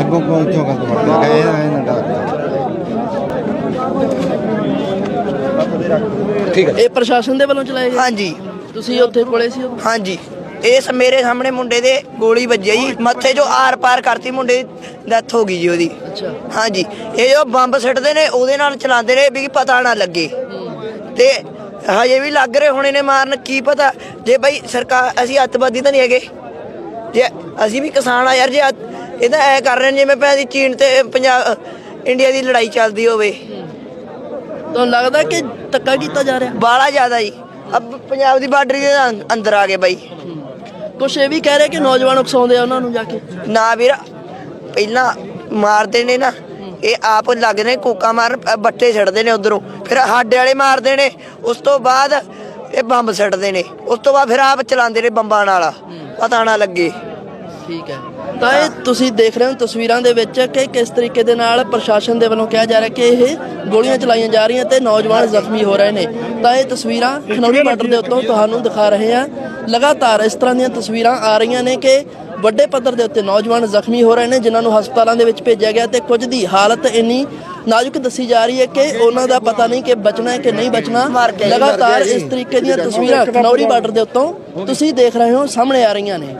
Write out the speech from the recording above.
ਅੱਗੋਂ ਕੋਈ ਗੱਲ ਵੜ ਗਿਆ ਗਏ? ਨਾ ਇਹਨਾਂ ਦਾ ਠੀਕ ਹੈ। ਇਹ ਪ੍ਰਸ਼ਾਸਨ ਦੇ ਵੱਲੋਂ ਚਲਾਏ ਗਏ? ਹਾਂਜੀ। ਤੁਸੀਂ ਉੱਥੇ ਕੋਲੇ ਸੀ ਉਦੋਂ? ਹਾਂਜੀ। ਇਸ ਮੇਰੇ ਸਾਹਮਣੇ ਮੁੰਡੇ ਦੇ ਗੋਲੀ ਵੱਜੀ ਜੀ। ਮੱਥੇ ਜੋ ਆਰ ਪਾਰ ਕਰਤੀ ਮੁੰਡੇ ਦੀ ਡੈਥ ਹੋ ਗਈ ਜੀ ਉਹਦੀ। ਅੱਛਾ। ਹਾਂਜੀ। ਇਹ ਜੋ ਬੰਬ ਸਿੱਟਦੇ ਨੇ ਉਹਦੇ ਨਾਲ ਚਲਾਉਂਦੇ ਨੇ ਵੀ ਪਤਾ ਨਾ ਲੱਗੇ। ਤੇ ਹਜੇ ਵੀ ਲੱਗ ਰਹੇ ਹੋਣੇ ਨੇ ਮਾਰਨ ਕੀ ਪਤਾ? ਜੇ ਬਈ ਸਰਕਾਰ ਅਸੀਂ ਅੱਤਵਾਦੀ ਤਾਂ ਨਹੀਂ ਹੈਗੇ। ਜੇ ਅਸੀਂ ਵੀ ਕਿਸਾਨ ਆ ਯਾਰ ਜੇ ਅੱਤ- ਇਹ ਤਾਂ ਐ ਕਰ ਰਹੇ ਨੇ ਜਿਵੇਂ ਭੈਣ ਦੀ ਚੀਨ ਤੇ ਪੰਜਾਬ ਇੰਡੀਆ ਦੀ ਲੜਾਈ ਚੱਲਦੀ ਹੋਵੇ। ਤੁਹਾਨੂੰ ਲੱਗਦਾ ਕਿ ਧੱਕਾ ਕੀਤਾ ਜਾ ਰਿਹਾ? ਬਾਲਾ ਜ਼ਿਆਦਾ ਜੀ। ਅਬ ਪੰਜਾਬ ਦੀ ਬਾਰਡਰ ਦੇ ਅੰਦਰ ਆ ਗਏ ਬਾਈ। ਕੁਛ ਇਹ ਵੀ ਕਹਿ ਰਹੇ ਕਿ ਨੌਜਵਾਨ ਉਕਸਾਉਂਦੇ ਆ ਉਹਨਾਂ ਨੂੰ ਜਾ ਕੇ? ਨਾ ਵੀਰ ਪਹਿਲਾਂ ਮਾਰਦੇ ਨੇ ਨਾ ਇਹ ਆਪ ਲੱਗਦੇ ਨੇ ਕੋਕਾ ਮਾਰਨ ਅ, ਬੱਟੇ ਛੱਡਦੇ ਨੇ ਉਧਰੋਂ। ਫਿਰ ਹਾਡੇ ਵਾਲੇ ਮਾਰਦੇ ਨੇ। ਉਸ ਤੋਂ ਬਾਅਦ ਇਹ ਬੰਬ ਛੱਡਦੇ ਨੇ। ਉਸ ਤੋਂ ਬਾਅਦ ਫਿਰ ਆਪ ਚਲਾਉਂਦੇ ਨੇ ਬੰਬਾਂ ਨਾਲ। ਪਤਾ ਨਾ ਲੱਗੇ। ਠੀਕ ਹੈ। ਤਾਂ ਇਹ ਤੁਸੀਂ ਦੇਖ ਰਹੇ ਹੋ ਤਸਵੀਰਾਂ ਦੇ ਵਿੱਚ ਕਿ ਕਿਸ ਤਰੀਕੇ ਦੇ ਨਾਲ ਪ੍ਰਸ਼ਾਸਨ ਦੇ ਵੱਲੋਂ ਕਿਹਾ ਜਾ ਰਿਹਾ ਕਿ ਇਹ ਗੋਲੀਆਂ ਚਲਾਈਆਂ ਜਾ ਰਹੀਆਂ ਤੇ ਨੌਜਵਾਨ ਜ਼ਖਮੀ ਹੋ ਰਹੇ ਨੇ। ਤਾਂ ਇਹ ਤਸਵੀਰਾਂ ਖਨੌਰੀ ਬਾਰਡਰ ਦੇ ਉੱਤੋਂ ਤੁਹਾਨੂੰ ਦਿਖਾ ਰਹੇ ਹਾਂ। ਲਗਾਤਾਰ ਇਸ ਤਰ੍ਹਾਂ ਦੀਆਂ ਤਸਵੀਰਾਂ ਆ ਰਹੀਆਂ ਨੇ ਕਿ ਵੱਡੇ ਪੱਧਰ ਦੇ ਉੱਤੇ ਨੌਜਵਾਨ ਜ਼ਖਮੀ ਹੋ ਰਹੇ ਨੇ, ਜਿਨ੍ਹਾਂ ਨੂੰ ਹਸਪਤਾਲਾਂ ਦੇ ਵਿੱਚ ਭੇਜਿਆ ਗਿਆ ਤੇ ਕੁਝ ਦੀ ਹਾਲਤ ਇੰਨੀ ਨਾਜ਼ੁਕ ਦੱਸੀ ਜਾ ਰਹੀ ਹੈ ਕਿ ਉਹਨਾਂ ਦਾ ਪਤਾ ਨਹੀਂ ਕਿ ਬਚਣਾ ਹੈ ਕਿ ਨਹੀਂ ਬਚਣਾ ਲਗਾਤਾਰ ਇਸ ਤਰੀਕੇ ਦੀਆਂ ਤਸਵੀਰਾਂ ਖਨੌਰੀ ਬਾਰਡਰ ਦੇ ਉੱਤੋਂ ਤੁਸੀਂ ਦੇਖ ਰਹੇ ਹੋ ਸਾਹਮਣੇ ਆ ਰਹੀਆਂ ਨੇ